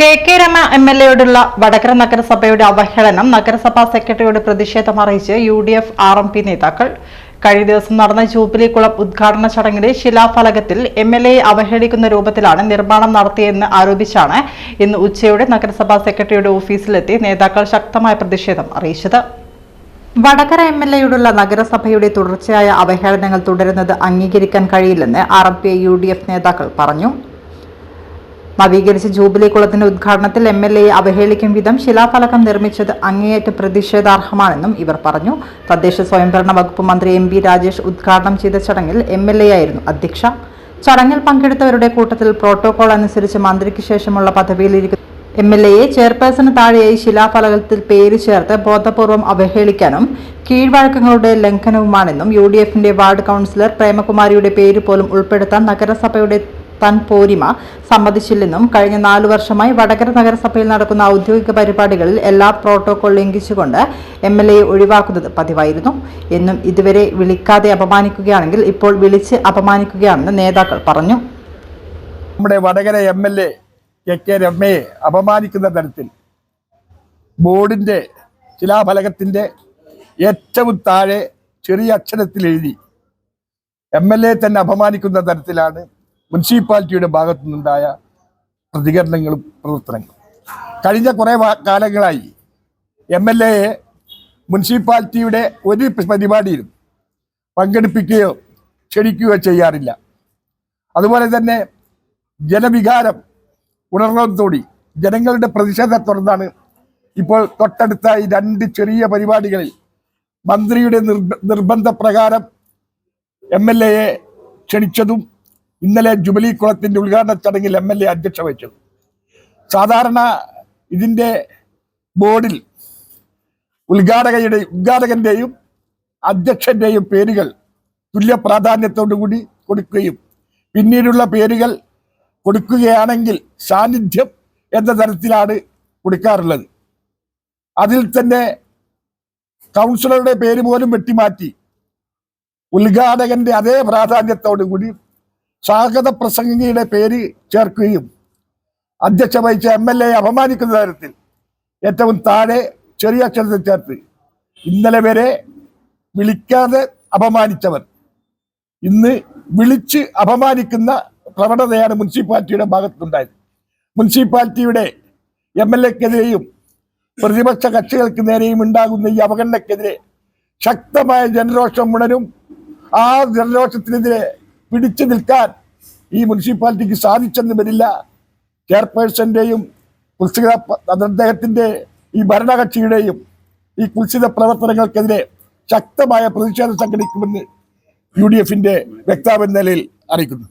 K K Rama M L എയോടുള്ള Vadakara നഗരസഭയുടെ അവഹേളനം നഗരസഭാ സെക്രട്ടറിയോട് പ്രതിഷേധം അറിയിച്ച് U D F R M P നേതാക്കൾ. കഴിഞ്ഞ ദിവസം നടന്ന ജൂബിലി കുളം ഉദ്ഘാടന ചടങ്ങിലെ ശിലാഫലകത്തിൽ എം എൽ എയെ അവഹേളിക്കുന്ന രൂപത്തിലാണ് നിർമ്മാണം നടത്തിയെന്ന് ആരോപിച്ചാണ് ഇന്ന് ഉച്ചയോടെ നഗരസഭാ സെക്രട്ടറിയുടെ ഓഫീസിലെത്തി നേതാക്കൾ ശക്തമായ പ്രതിഷേധം അറിയിച്ചത്. വടകര എം എൽ എയോടുള്ള നഗരസഭയുടെ തുടർച്ചയായ അവഹേളനങ്ങൾ തുടരുന്നത് അംഗീകരിക്കാൻ കഴിയില്ലെന്ന് R M P U D F നേതാക്കൾ പറഞ്ഞു. നവീകരിച്ച ജൂബിലി കുളത്തിന്റെ ഉദ്ഘാടനത്തിൽ എം എൽ എ അവഹേളിക്കും വിധം ശിലാഫലകം നിർമ്മിച്ചത് അങ്ങേയറ്റം പ്രതിഷേധാർഹമാണെന്നും ഇവർ പറഞ്ഞു. തദ്ദേശ സ്വയംഭരണ വകുപ്പ് മന്ത്രി എം ബി രാജേഷ് ഉദ്ഘാടനം ചെയ്ത ചടങ്ങിൽ എം എൽ എ ആയിരുന്നു അധ്യക്ഷ. ചടങ്ങിൽ പങ്കെടുത്തവരുടെ കൂട്ടത്തിൽ പ്രോട്ടോകോൾ അനുസരിച്ച് മന്ത്രിക്ക് ശേഷമുള്ള പദവിയിലിരിക്കുന്ന എം എൽ എയെ ചെയർപേഴ്സണ് താഴെയായി ശിലാഫലകത്തിൽ പേര് ചേർത്ത് ബോധപൂർവം അവഹേളിക്കാനും കീഴ്വഴക്കങ്ങളുടെ ലംഘനവുമാണെന്നും യു ഡി എഫിന്റെ വാർഡ് കൗൺസിലർ പ്രേമകുമാരിയുടെ പേര് പോലും ഉൾപ്പെടുത്താൻ നഗരസഭയുടെ തൻ പോരിമ സമ്മതിച്ചില്ലെന്നും കഴിഞ്ഞ നാലു വർഷമായി വടകര നഗരസഭയിൽ നടക്കുന്ന ഔദ്യോഗിക പരിപാടികളിൽ എല്ലാ പ്രോട്ടോകോൾ ലംഘിച്ചുകൊണ്ട് എം എൽ എയെ ഒഴിവാക്കുന്നത് പതിവായിരുന്നു. എന്നും ഇതുവരെ വിളിക്കാതെ അപമാനിക്കുകയാണെങ്കിൽ ഇപ്പോൾ വിളിച്ച് അപമാനിക്കുകയാണെന്ന് നേതാക്കൾ പറഞ്ഞു. നമ്മുടെ Vadakara M L A K K രമയെ അപമാനിക്കുന്ന തരത്തിൽ ബോർഡിന്റെ ശിലാഫലകത്തിന്റെ ഏറ്റവും താഴെ ചെറിയ അക്ഷരത്തിൽ എഴുതി എം എൽ എ തന്നെ അപമാനിക്കുന്ന തരത്തിലാണ് മുനിസിപ്പാലിറ്റിയുടെ ഭാഗത്തു നിന്നുണ്ടായ പ്രതികരണങ്ങളും പ്രവർത്തനങ്ങളും. കഴിഞ്ഞ കുറേ കാലങ്ങളായി എം എൽ എയെ മുനിസിപ്പാലിറ്റിയുടെ ഒരു പരിപാടിയിലും പങ്കെടുപ്പിക്കുകയോ ക്ഷണിക്കുകയോ ചെയ്യാറില്ല. അതുപോലെ തന്നെ ജനവികാരം ഉണർന്നതോടി ജനങ്ങളുടെ പ്രതിഷേധത്തെ തുടർന്നാണ് ഇപ്പോൾ തൊട്ടടുത്ത ഈ രണ്ട് ചെറിയ പരിപാടികളിൽ മന്ത്രിയുടെ നിർബന്ധപ്രകാരം എം എൽ എയെ ക്ഷണിച്ചതും ഇന്നലെ ജുബിലി കുളത്തിന്റെ ഉദ്ഘാടന ചടങ്ങിൽ എം എൽ എ അധ്യക്ഷ വഹിച്ചത് സാധാരണ ഇതിന്റെ ബോർഡിൽ ഉദ്ഘാടകയുടെ ഉദ്ഘാടകന്റെയും അധ്യക്ഷന്റെയും പേരുകൾ തുല്യ പ്രാധാന്യത്തോടു കൂടി കൊടുക്കുകയും പിന്നീടുള്ള പേരുകൾ കൊടുക്കുകയാണെങ്കിൽ സാന്നിധ്യം എന്ന തരത്തിലാണ് കൊടുക്കാറുള്ളത്. അതിൽ തന്നെ കൗൺസിലറുടെ പേര് പോലും വെട്ടിമാറ്റി ഉദ്ഘാടകന്റെ അതേ പ്രാധാന്യത്തോടു കൂടി സ്വാഗത പ്രസംഗിയുടെ പേര് ചേർക്കുകയും അധ്യക്ഷ വഹിച്ച എം എൽ എ അപമാനിക്കുന്ന തരത്തിൽ ഏറ്റവും താഴെ ചെറിയ അക്ഷരത്തിൽ ചേർത്ത് ഇന്നലെ വരെ വിളിക്കാതെ അപമാനിച്ചവർ. ഇന്ന് വിളിച്ച് അപമാനിക്കുന്ന പ്രവണതയാണ് മുനിസിപ്പാലിറ്റിയുടെ ഭാഗത്തുനിന്നുണ്ടായത്. മുനിസിപ്പാലിറ്റിയുടെ എം എൽ എക്കെതിരെയും പ്രതിപക്ഷ കക്ഷികൾക്ക് നേരെയും ഉണ്ടാകുന്ന ഈ അവഗണനക്കെതിരെ ശക്തമായ ജനരോഷം ഉണരും. ആ ജനരോഷത്തിനെതിരെ പിടിച്ചു നിൽക്കാൻ ഈ മുനിസിപ്പാലിറ്റിക്ക് സാധിച്ചെന്ന് വരില്ല. ചെയർപേഴ്സന്റെയും കുൽസിത അദ്ദേഹത്തിന്റെ ഈ ഭരണകക്ഷിയുടെയും ഈ കുൽസിത പ്രവർത്തനങ്ങൾക്കെതിരെ ശക്തമായ പ്രതിഷേധം സംഘടിക്കുമെന്ന് യു ഡി എഫിന്റെ വക്താവ് എന്ന നിലയിൽ അറിയിക്കുന്നു.